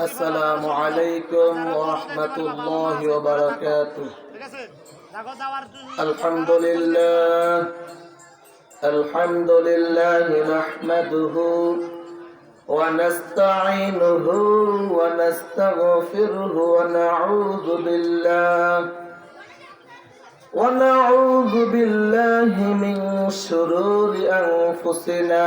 السلام عليكم ورحمة الله وبركاته ঠিক আছে দেখো যাওয়ার الحمد لله الحمد لله نحمده ونستعينه ونستغفره ونعوذ بالله ونعوذ بالله من شرور أنفسنا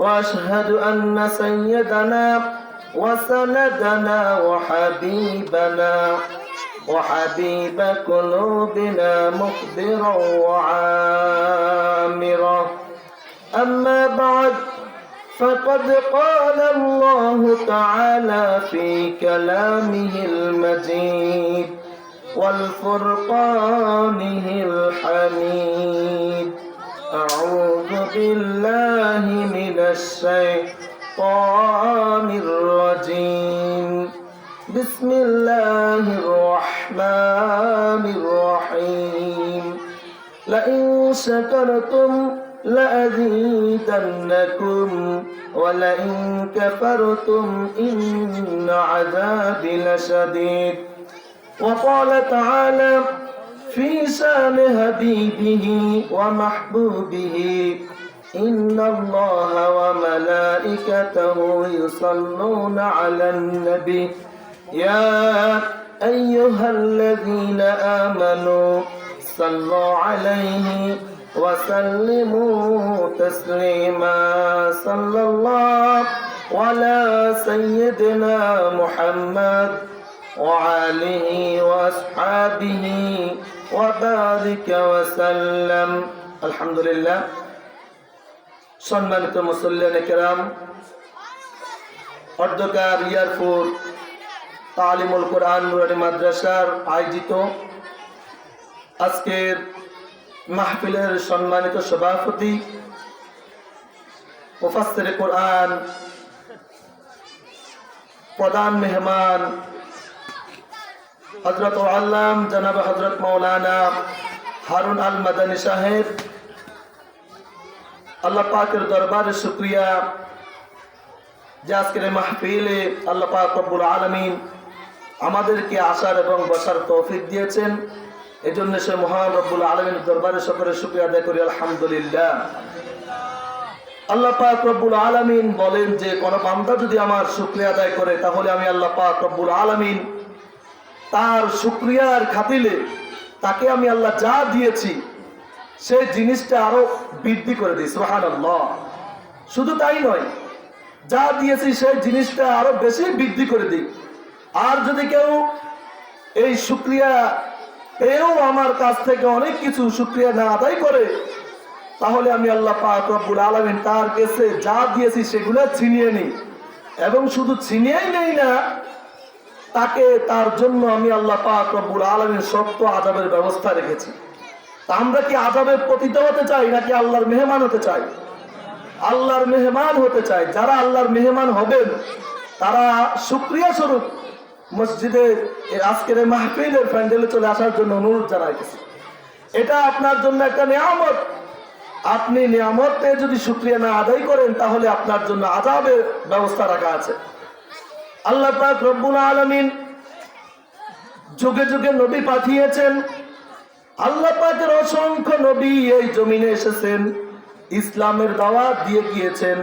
وأشهد أن سيدنا وسندنا وحبيبنا وحبيب قلوبنا مخبرا وعامرا. أما بعد فقد قال الله تعالى في كلامه المجيد والفرقانه الحميد. بالله من الشيطان الرجيم. بسم الله الرحمن الرحيم. لئن شكرتم لأزيدنكم ولئن كفرتم إن عذابي لشديد. وقال تعالى في شان حبيبه ومحبوبه إن الله وملائكته يصلون على النبي. يا أيها الذين آمنوا صلوا عليه وسلموا تسليما. صلى الله على سيدنا محمد وعليه وأصحابه وبارك وسلم. الحمد لله. সম্মানিত মুসল্লিয়ান কেরাম, অর্ধকার ইয়ারপুর তালিমুল কোরআন নুরানি মাদ্রাসার আয়োজিত আজকের মাহফিলের সম্মানিত সভাপতি, মুফাসসির কোরআন প্রধান মেহমান হজরত আল্লাম জনাব হজরত মৌলানা হারুন আল মাদানী সাহেব আল্লাহ পাকের দরবারে শুক্রিয়া। যে আজকের মাহফিলে আল্লাহ পাক রব্বুল আলমিন আমাদেরকে আসার এবং বসার তৌফিক দিয়েছেন। এই জন্য সে মহান রব্বুল আলমিন দরবারে সকলে শুক্রিয়া আদায় করি, আলহামদুলিল্লাহ। আল্লাহ পাক রব্বুল আলমিন বলেন যে, কোনো বান্দা যদি আমার শুক্রিয়া আদায় করে, তাহলে আমি আল্লাহ পাক রব্বুল আলমিন তার শুক্রিয়ার খাতিলে তাকে আমি আল্লাহ যা দিয়েছি সেই জিনিসটা আরও বৃদ্ধি করে দিই সোহান শুধু তাই নয়, যা দিয়েছি সেই জিনিসটা আরও বেশি বৃদ্ধি করে দিই আর যদি কেউ এই শুক্রিয়া পেয়েও আমার কাছ থেকে অনেক কিছু শুক্রিয়া না আদায় করে, তাহলে আমি আল্লাহ পাক রব্বুল আলমিন তার কাছে যা দিয়েছি সেগুলো ছিনিয়ে নিই। এবং শুধু ছিনিয়েই নেই না, তাকে তার জন্য আমি আল্লাহ পাক রব্বুল আলমীর শক্ত আজাবের ব্যবস্থা রেখেছি। তা আমরা কি আজাবের পতিত হতে চাই নাকি আল্লাহর মেহমান হতে চাই? আল্লাহর মেহমান হতে চাই। যারা আল্লাহর মেহমান হবেন, তারা সুক্রিয়া স্বরূপ মসজিদে আজকের এই মাহফিলের প্যান্ডেলে চলে আসার জন্য অনুরোধ জানাইতেছি। এটা আপনার জন্য একটা নিয়ামত। আপনি নিয়ামত যদি সুক্রিয়া না আদায় করেন, তাহলে আপনার জন্য আজাবের ব্যবস্থা রাখা আছে। আল্লাহ পাক রব্বুল আলমিন যুগে যুগে নবী পাঠিয়েছেন। আল্লাহ পাকের অসংখ্য নবী এই জমিনে এসেছেন, ইসলামের দাওয়াত দিয়ে গিয়েছেন।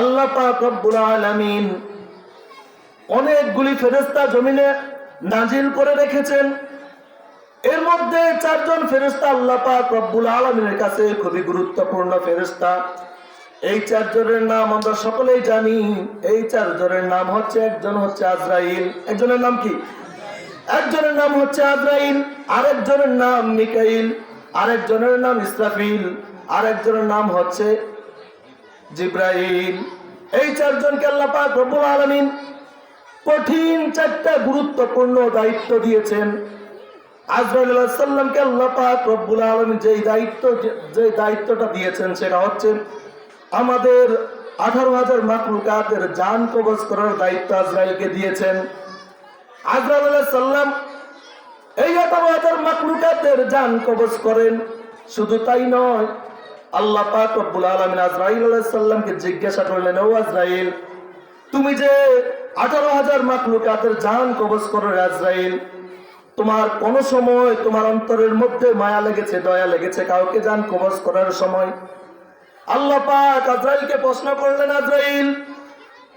আল্লাহ পাক রব্বুল আলামিন অনেকগুলি ফেরেস্তা জমিনে নাজিল করে রেখেছেন। এর মধ্যে চারজন ফেরেস্তা আল্লাহ পাক রব্বুল আলমিনের কাছে খুবই গুরুত্বপূর্ণ ফেরেস্তা এই চারজনের নাম আমরা সকলেই জানি। এই চারজনের নাম হচ্ছে, একজন হচ্ছে আজরাইল। একজনের নাম কি? একজনের নাম হচ্ছে আজরাইল, আরেকজনের নাম মিকাইল, আরেকজনের নাম ইসরাফিল, আরেকজনের নাম হচ্ছে জিব্রাইল। এই চারজনকে আল্লাহ পাক কঠিন চারটা গুরুত্বপূর্ণ দায়িত্ব দিয়েছেন। আজরাইল সাল্লামকে আল্লাহ পাক যেই দায়িত্ব যে দায়িত্বটা দিয়েছেন সেটা হচ্ছে আমাদের আঠারো হাজার মাকলুকাতের জান কবজ করার দায়িত্ব আজরাইলকে দিয়েছেন। আজরাইল সাল্লাম এই হাজার মাকলুকাতের জান কবজ করেন। শুধু তাই নয়, আল্লাহ পাক রব্বুল আলমিন আজরাইল আলাইহিস জিজ্ঞাসা করলেন, ও আজরাইল, তুমি যে আঠারো হাজার মাকলুকাতের জান কবজ করো আজরাইল, তোমার কোন সময় তোমার অন্তরের মধ্যে মায়া লেগেছে, দয়া লেগেছে কাউকে জান কবজ করার সময়? আল্লাহ পাক আজরাইলকে প্রশ্ন করলেন, আজরাইল,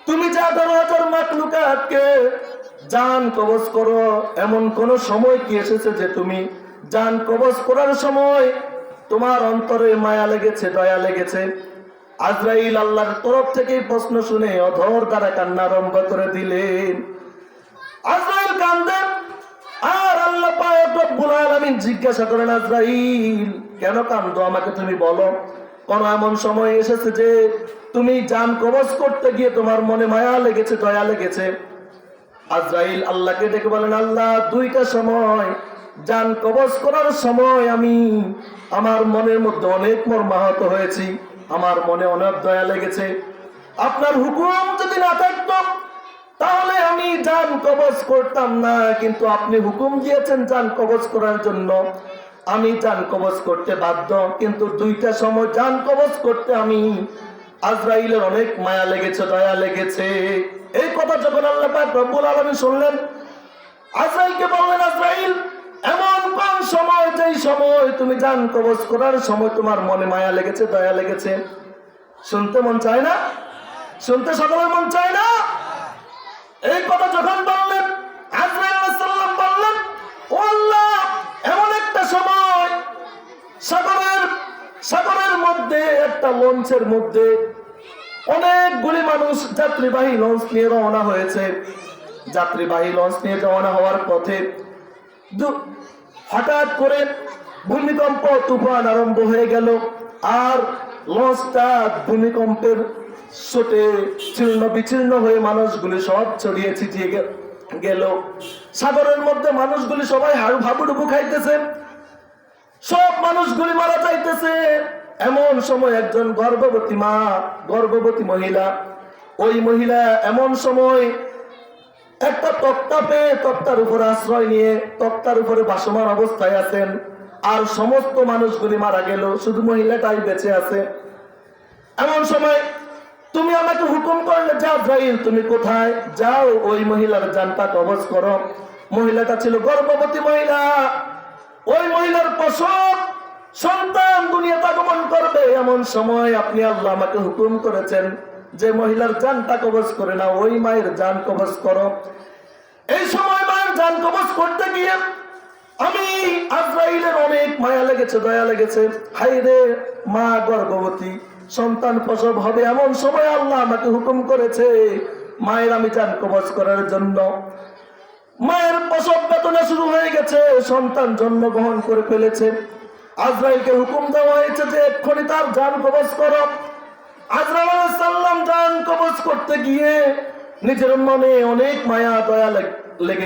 তুমি যে আঠারো হাজার মাকলুকাতকে জান কবজ করো। এমন কোন সময় কি এসেছে যে তুমি জান কবজ করার সময় তোমার অন্তরে মায়া লেগেছে, দয়া লেগেছে? আজরাইল আল্লাহর তরফ থেকে প্রশ্ন শুনে অধর দ্বারা কান্না আরম্ভ করে দিলেন। আজরাইল কান্দেন আর আল্লাহ পাক রব্বুল আলামিন জিজ্ঞাসা করেন, আজরাইল, কেন কান্দো? আমাকে তুমি বলো। কোন এমন সময় এসেছে যে তুমি জান কবজ করতে গিয়ে তোমার মনে মায়া লেগেছে, দয়া লেগেছে? আজরাইল আল্লাহকে ডেকে বলেন, আল্লাহ, দুইটা সময় জান কবজ করার সময় আমি আমার মনের মধ্যে অনেক মর্মাহত হয়েছি। আমার মনে অনেক দয়া লেগেছে। আপনার হুকুম যদি না থাকত, তাহলে আমি জান কবজ করতাম না। কিন্তু আপনি হুকুম দিয়েছেন জান কবজ করার জন্য। আমি জান কবজ করতে বাধ্য, কিন্তু দুইটা সময় জান কবজ করতে আমি আজরাইলের অনেক মায়া লেগেছে, দয়া লেগেছে। কথা যখন আল্লাহ পাক রব্বুল আলামিন শুনলেন, আজরাইলকে বললেন, আজরাইল, এমন কোন সময়, যেই সময় তুমি জান কবজ করার সময় তোমার মনে মায়া লেগেছে, দয়া লেগেছে? শুনতে মন চায় না? শুনতে সকলের মন চায় না? এই কথা যখন বললেন, আজরাইল সাল্লাম বললেন, ও আল্লাহ, এমন একটা সময়, সাগরের সাগরের মধ্যে, একটা লঞ্চের মধ্যে অনেকগুলি মানুষ যাত্রীবাহী লঞ্চ নিয়ে রওনা হয়েছে। যাত্রীবাহী লঞ্চ নিয়ে রওনা হওয়ার পথে হঠাৎ করে ভূমিকম্প তুফান আরম্ভ হয়ে গেল আর লঞ্চটা ভূমিকম্পের সোটে ছিন্ন বিচ্ছিন্ন হয়ে মানুষগুলি সব ছড়িয়ে ছিটিয়ে গেল। সাগরের মধ্যে মানুষগুলি সবাই হাড়ু হাবুডুবু খাইতেছে। সব মানুষগুলি মারা যাইতেছে। এমন সময় একজন গর্ভবতী মা, গর্ভবতী মহিলা, ওই মহিলা এমন সময় একটা তক্তা পেয়ে তক্তার উপরে আশ্রয় নিয়ে, তক্তার উপরে বাসমান অবস্থায় আছেন। আর সমস্ত মানুষগুলি মারা গেল, শুধু মহিলাটাই বেঁচে আছে। এমন সময়, তুমি আমাকে হুকুম করলে যা যাইল তুমি কোথায়? যাও, ওই মহিলার জানটা কবজ করো। মহিলাটা ছিল গর্ভবতী মহিলা। ওই মহিলার প্রসব সন্তান দুনিয়াতে আগমন করবে। এমন সময় আপনি আল্লাহ আমাকে হুকুম করেছেন যে মহিলার জানটা কবজ করে না ওই মায়ের জান কবজ করো। এই সময় মায়ের জান কবজ করতে গিয়ে আমি আজরাইলের অনেক মায়া লেগেছে, দয়া লেগেছে। হাই রে মা গর্ভবতী, সন্তান প্রসব হবে এমন সময় আল্লাহ আমাকে হুকুম করেছে মায়ের আমি জান কবজ করার জন্য। মায়ের প্রসব বেদনা শুরু হয়ে গেছে, সন্তান জন্মগ্রহণ করে ফেলেছে। আজরাইলকে হুকুম দেওয়া হয়েছে যে এক্ষুনি তার যান কবজ করো। আলাইহিস সাল্লাম যান কবজ করতে গিয়ে নিজের মনে অনেক মায়া, দয়া লেগে